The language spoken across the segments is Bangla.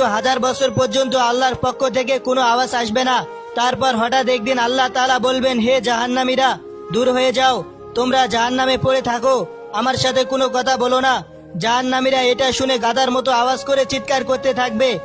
কিন্তু হাজার বছর পর্যন্ত আল্লাহর পক্ষ থেকে কোনো আওয়াজ আসবে না। তারপর হঠাৎ একদিন আল্লাহ তাআলা বলবেন, হে জাহান্নামীরা, দূর হয়ে যাও। তোমরা জাহান্নামে পড়ে থাকো। আমার সাথে কোনো কথা বলো না। জাহান্নামীরা এটা শুনে গাদার মতো আওয়াজ করে চিৎকার করতে থাকবে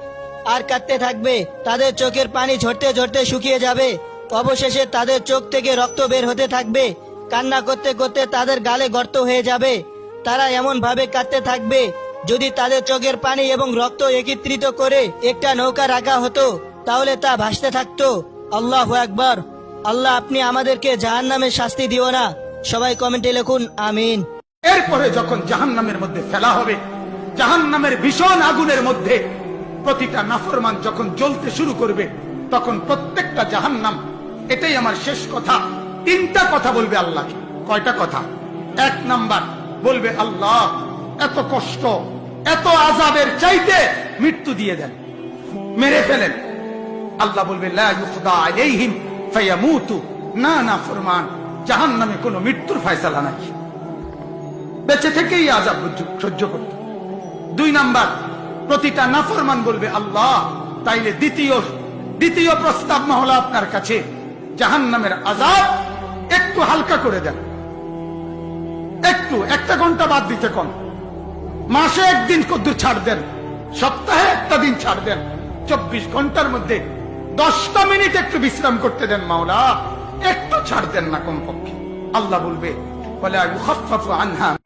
আর কাঁদতে থাকবে। তাদের চোখের পানি ঝরতে ঝরতে শুকিয়ে যাবে। অবশেষে তাদের চোখ থেকে রক্ত বের হতে থাকবে। কান্না করতে করতে তাদের গালে গর্ত হয়ে যাবে। তারা এমন ভাবে কাঁদতে থাকবে যদি তাদের চোখের পানি এবং রক্ত একত্রিত করে একটা নৌকা রাখা হতো, তাহলে তা ভাসতে থাকতো। আল্লাহ একবার আল্লাহ, আপনি আমাদেরকে জাহান নামে শাস্তি দিও না। সবাই কমেন্টে লিখুন, আমিন। এরপরে যখন জাহান্নামের মধ্যে ফেলা হবে, জাহান্নামের ভীষণ আগুনের মধ্যে প্রতিটা নাফরমান যখন জ্বলতে শুরু করবে, তখন প্রত্যেকটা জাহান্নাম, এটাই আমার শেষ কথা। তিনটা কথা বলবে আল্লাহ। কয়টা কথা? এক নাম্বার, বলবে, আল্লাহ, এত কষ্ট এত আজাবের চাইতে মৃত্যু দিয়ে দেন, মেরে ফেলেন। আল্লাহ বলবে না না, ফরমান, জাহান্নামে কোনো মৃত্যুর ফয়সালা নাই। বেঁচে থেকেই আজাব সহ্য- করত দুই নাম্বার, প্রতিটা নাফরমান বলবে, আল্লাহ, তাইলে দ্বিতীয় দ্বিতীয় প্রস্তাব মহলা আপনার কাছে। জাহান্নামের আজাব একটু হালকা করে দেন। একটু, একটা ঘণ্টা বাদ দিতে কম। মাসে একদিন কদ্দু ছাড় দেন, সপ্তাহে একটা দিন ছাড় দেন, চব্বিশ ঘণ্টার মধ্যে দশটা মিনিট একটু বিশ্রাম করতে দেন মাওলা, একটু ছাড় দেন না কমপক্ষে। আল্লাহ বলবে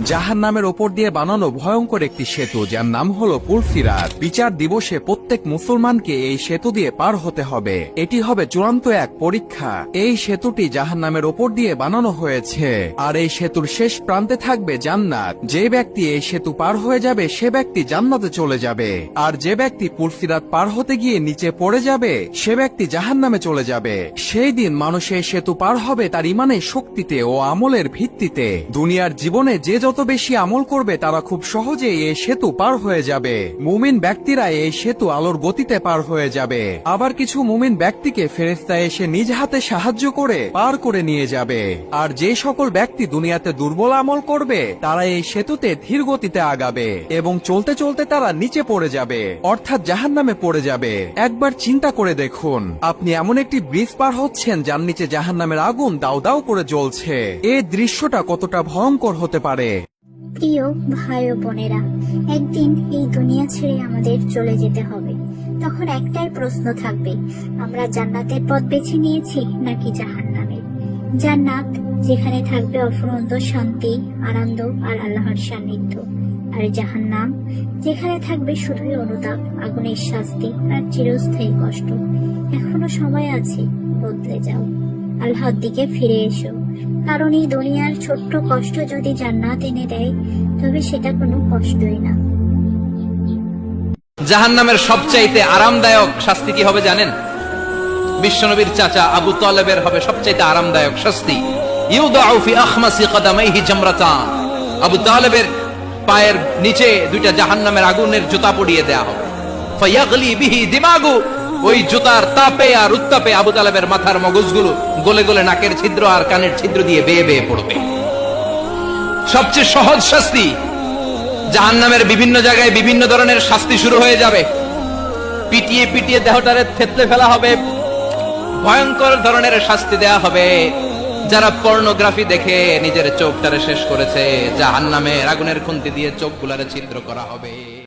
জাহান নামের ওপর দিয়ে বানানো ভয়ঙ্কর একটি সেতু, যার নাম হলো পুলসিরাত। বিচার দিবসে প্রত্যেক মুসলমানকে এই সেতু দিয়ে পার হতে হবে। এটি হবে চূড়ান্ত এক পরীক্ষা। এই সেতুটি জাহান নামের ওপর দিয়ে বানানো হয়েছে। আর এই সেতুর শেষ প্রান্তে থাকবে জান্নাত। যে ব্যক্তি এই সেতু পার হয়ে যাবে, সে ব্যক্তি জান্নাতে চলে যাবে। আর যে ব্যক্তি পুলসিরাত পার হতে গিয়ে নিচে পড়ে যাবে, সে ব্যক্তি জাহান নামে চলে যাবে। সেই দিন মানুষ এই সেতু পার হবে তার ইমানের শক্তিতে ও আমলের ভিত্তিতে। দুনিয়ার জীবনে যে যত বেশি আমল করবে, তারা খুব সহজেই এই সেতু পার হয়ে যাবে। মুমিন ব্যক্তিরা এই সেতু আলোর গতিতে পার হয়ে যাবে। আবার কিছু মুমিন ব্যক্তিকে ফেরেস্তা এসে নিজ হাতে সাহায্য করে পার করে নিয়ে যাবে। আর যে সকল ব্যক্তি দুনিয়াতে দুর্বল আমল করবে, তারা এই সেতুতে ধীর গতিতে আগাবে এবং চলতে চলতে তারা নিচে পড়ে যাবে, অর্থাৎ জাহান নামে পড়ে যাবে। একবার চিন্তা করে দেখুন, আপনি এমন একটি ব্রিজ পার হচ্ছেন, যার নিচে জাহান নামের আগুন দাউ দাউ করে জ্বলছে। এই দৃশ্যটা কতটা ভয়ঙ্কর হতে পারে। প্রিয় ভাই ও বোনেরা, একদিন এই দুনিয়া ছেড়ে আমাদের চলে যেতে হবে। তখন একটাই প্রশ্ন থাকবে, আমরা জান্নাতের পথ বেছে নিয়েছি নাকি জাহান্নামের? জান্নাত, যেখানে থাকবে অফুরন্ত শান্তি, আনন্দ আর আল্লাহর সান্নিধ্য। আর জাহান্নাম, যেখানে থাকবে শুধুই অনুতাপ, আগুনের শাস্তি আর চিরস্থায়ী কষ্ট। এখনও সময় আছে, বদলে যাও। আল্লাহর দিকে ফিরে এসো। কারণ এই দুনিয়ার ছোট্ট কষ্ট যদি জান্নাত এনে দেয়, তবে সেটা কোনো কষ্টই না। জাহান্নামের সবচাইতে আরামদায়ক শাস্তি কি হবে জানেন? বিশ্বনবীর চাচা আবু তলেবের হবে সবচাইতে আরামদায়ক শাস্তি। ইউদাউ ফি আখমাসি কদামাইহি জামরাতান। আবু তালেবের পায়ের নিচে দুইটা জাহান্নামের আগুনের জুতা পড়িয়ে দেয়া হবে। ফায়াগলি বিহি দিমাগু ওই জুতার তাপে আর উত্তাপে আবু তালেবের মাথার মগজগুলো গলে গলে নাকের ছিদ্র আর কানের ছিদ্র দিয়ে বেয়ে বেয়ে পড়বে। সবচেয়ে সহজ শাস্তি, জাহান্নামের বিভিন্ন জায়গায় বিভিন্ন ধরনের শাস্তি শুরু হয়ে যাবে। পিটিয়ে পিটিয়ে দেহটারে থেতলে ফেলা হবে। ভয়ঙ্কর ধরনের শাস্তি দেয়া হবে। যারা পর্নোগ্রাফি দেখে নিজের চোখটারে শেষ করেছে, জাহান্নামের আগুনের খুন্তি দিয়ে চোখ চোখগুলারে ছিদ্র করা হবে।